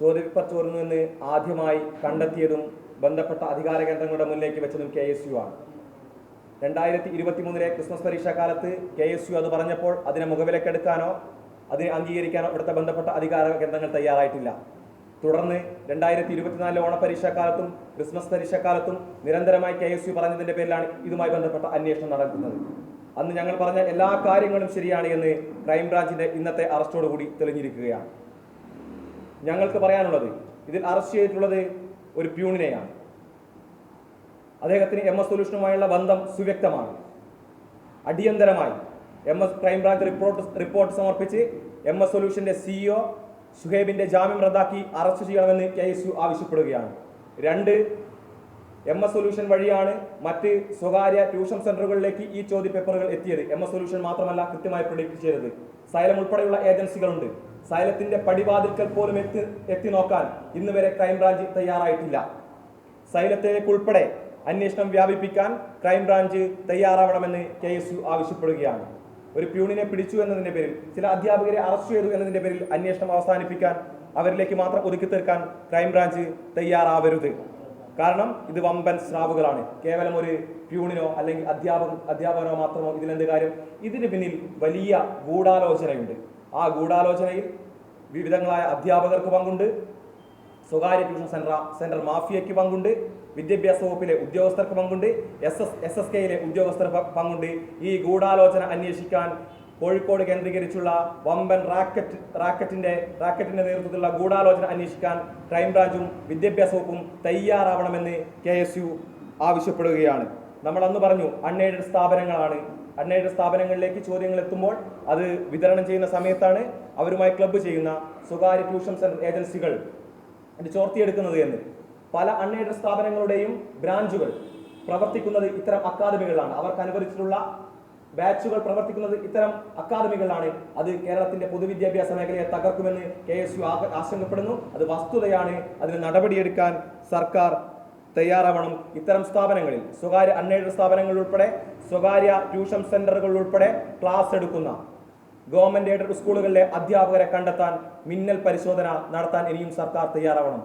ചോദ്യപേപ്പർ നിന്ന് ആദ്യമായി കണ്ടെത്തിയതും ബന്ധപ്പെട്ട അധികാര കേന്ദ്രങ്ങളുടെ മുന്നിലേക്ക് വെച്ചതും കെ എസ് യു ആണ്. രണ്ടായിരത്തി ഇരുപത്തി മൂന്നിലെ ക്രിസ്മസ് പരീക്ഷാ കാലത്ത് കെ എസ് യു അത് പറഞ്ഞപ്പോൾ അതിനെ മുഖവിലക്കെടുക്കാനോ അതിനെ അംഗീകരിക്കാനോ ഇവിടുത്തെ ബന്ധപ്പെട്ട അധികാര കേന്ദ്രങ്ങൾ തയ്യാറായിട്ടില്ല. തുടർന്ന് രണ്ടായിരത്തി ഇരുപത്തിനാലിലെ ഓണപരീക്ഷാക്കാലത്തും ക്രിസ്മസ് പരീക്ഷാക്കാലത്തും നിരന്തരമായി കെ എസ് യു പറഞ്ഞതിന്റെ പേരിലാണ് ഇതുമായി ബന്ധപ്പെട്ട അന്വേഷണം നടക്കുന്നത്. അന്ന് ഞങ്ങൾ പറഞ്ഞ എല്ലാ കാര്യങ്ങളും ശരിയാണ് എന്ന് ക്രൈംബ്രാഞ്ചിന്റെ ഇന്നത്തെ അറസ്റ്റോടുകൂടി തെളിഞ്ഞിരിക്കുകയാണ്. ഞങ്ങൾക്ക് പറയാനുള്ളത് ഇതിൽ അറസ്റ്റ് ചെയ്തിട്ടുള്ളത് ഒരു പ്യൂണിനെയാണ്. അദ്ദേഹത്തിന് എം എസ് സൊല്യൂഷനുമായുള്ള ബന്ധം സുവ്യക്തമാണ്. അടിയന്തരമായി M S crime branch report report സമർപ്പിച്ച് എം എസ് സൊല്യൂഷന്റെ സിഇഒ ഷുഹേബിന്റെ ജാമ്യം റദ്ദാക്കി അറസ്റ്റ് ചെയ്യണമെന്ന് കെ എസ് യു ആവശ്യപ്പെടുകയാണ്. രണ്ട് എം എസ് സൊല്യൂഷൻ വഴിയാണ് മറ്റ് സ്വകാര്യ ട്യൂഷൻ സെന്ററുകളിലേക്ക് ഈ ചോദ്യപേപ്പറുകൾ എത്തിയത്. എം എസ് സൊല്യൂഷൻ മാത്രമല്ല കൃത്യമായി പ്രൊഡിക്റ്റ് ചെയ്തത്. സൈലം ഉൾപ്പെടെയുള്ള ഏജൻസികളുണ്ട്. സൈലത്തിന്റെ പടിവാതിൽക്കൽ പോലും എത്തി എത്തി നോക്കാൻ ഇന്ന് വരെ ക്രൈംബ്രാഞ്ച് തയ്യാറായിട്ടില്ല. സൈലത്തിലേക്ക് ഉൾപ്പെടെ അന്വേഷണം വ്യാപിപ്പിക്കാൻ ക്രൈംബ്രാഞ്ച് തയ്യാറാവണമെന്ന് കെ എസ് യു ആവശ്യപ്പെടുകയാണ്. ഒരു പ്യൂണിനെ പിടിച്ചു എന്നതിന്റെ പേരിൽ ചില അധ്യാപകരെ അറസ്റ്റ് ചെയ്തു എന്നതിന്റെ പേരിൽ അന്വേഷണം അവസാനിപ്പിക്കാൻ അവരിലേക്ക് മാത്രം ഒതുക്കി തീർക്കാൻ ക്രൈംബ്രാഞ്ച് തയ്യാറാവരുത്. കാരണം ഇത് വമ്പൻ സ്രാവുകളാണ്. കേവലം ഒരു പ്യൂണിനോ അല്ലെങ്കിൽ അധ്യാപക അധ്യാപകനോ മാത്രമോ ഇതിലെന്ത് കാര്യം? ഇതിന് പിന്നിൽ വലിയ ഗൂഢാലോചനയുണ്ട്. ആ ഗൂഢാലോചനയിൽ വിവിധങ്ങളായ അധ്യാപകർക്ക് പങ്കുണ്ട്. സ്വകാര്യ ട്യൂഷൻ സെന്റർ സെന്റർ മാഫിയയ്ക്ക് പങ്കുണ്ട്. വിദ്യാഭ്യാസ വകുപ്പിലെ ഉദ്യോഗസ്ഥർക്ക് പങ്കുണ്ട്. എസ് എസ് എസ് എസ് കെയിലെ ഉദ്യോഗസ്ഥർ പങ്കുണ്ട്. ഈ ഗൂഢാലോചന അന്വേഷിക്കാൻ കോഴിക്കോട് കേന്ദ്രീകരിച്ചുള്ള വമ്പൻ റാക്കറ്റ് റാക്കറ്റിന്റെ റാക്കറ്റിന്റെ നേതൃത്വത്തിലുള്ള ഗൂഢാലോചന അന്വേഷിക്കാൻ ക്രൈംബ്രാഞ്ചും വിദ്യാഭ്യാസ വകുപ്പും തയ്യാറാവണമെന്ന് കെ ആവശ്യപ്പെടുകയാണ്. നമ്മൾ അന്ന് പറഞ്ഞു അൺഎയ്ഡഡ് സ്ഥാപനങ്ങളാണ്. അൺഎയ്ഡഡ് സ്ഥാപനങ്ങളിലേക്ക് ചോദ്യങ്ങൾ എത്തുമ്പോൾ അത് വിതരണം ചെയ്യുന്ന സമയത്താണ് അവരുമായി ക്ലബ്ബ് ചെയ്യുന്ന സ്വകാര്യ ട്യൂഷൻ സെന്റർ ഏജൻസികൾ ചോർത്തിയെടുക്കുന്നത് എന്ന്. പല അൺഎയ്ഡഡ് സ്ഥാപനങ്ങളുടെയും ബ്രാഞ്ചുകൾ പ്രവർത്തിക്കുന്നത് ഇത്തരം അക്കാദമികളാണ് അവർക്ക് അനുവദിച്ചിട്ടുള്ള ബാച്ചുകൾ പ്രവർത്തിക്കുന്നത് ഇത്തരം അക്കാദമികളാണ് അത് കേരളത്തിന്റെ പൊതുവിദ്യാഭ്യാസ മേഖലയെ തകർക്കുമെന്ന് കെ എസ് യു ആശങ്കപ്പെടുന്നു. അത് വസ്തുതയാണ്. അതിന് നടപടിയെടുക്കാൻ സർക്കാർ തയ്യാറാവണം. ഇത്തരം സ്ഥാപനങ്ങളിൽ സ്വകാര്യ അൺഎയ്ഡഡ് സ്ഥാപനങ്ങൾ ഉൾപ്പെടെ സ്വകാര്യ ട്യൂഷൻ സെന്ററുകൾ ഉൾപ്പെടെ ക്ലാസ് എടുക്കുന്ന ഗവൺമെന്റ് എയ്ഡഡ് സ്കൂളുകളിലെ അധ്യാപകരെ കണ്ടെത്താൻ മിന്നൽ പരിശോധന നടത്താൻ ഇനിയും സർക്കാർ തയ്യാറാവണം.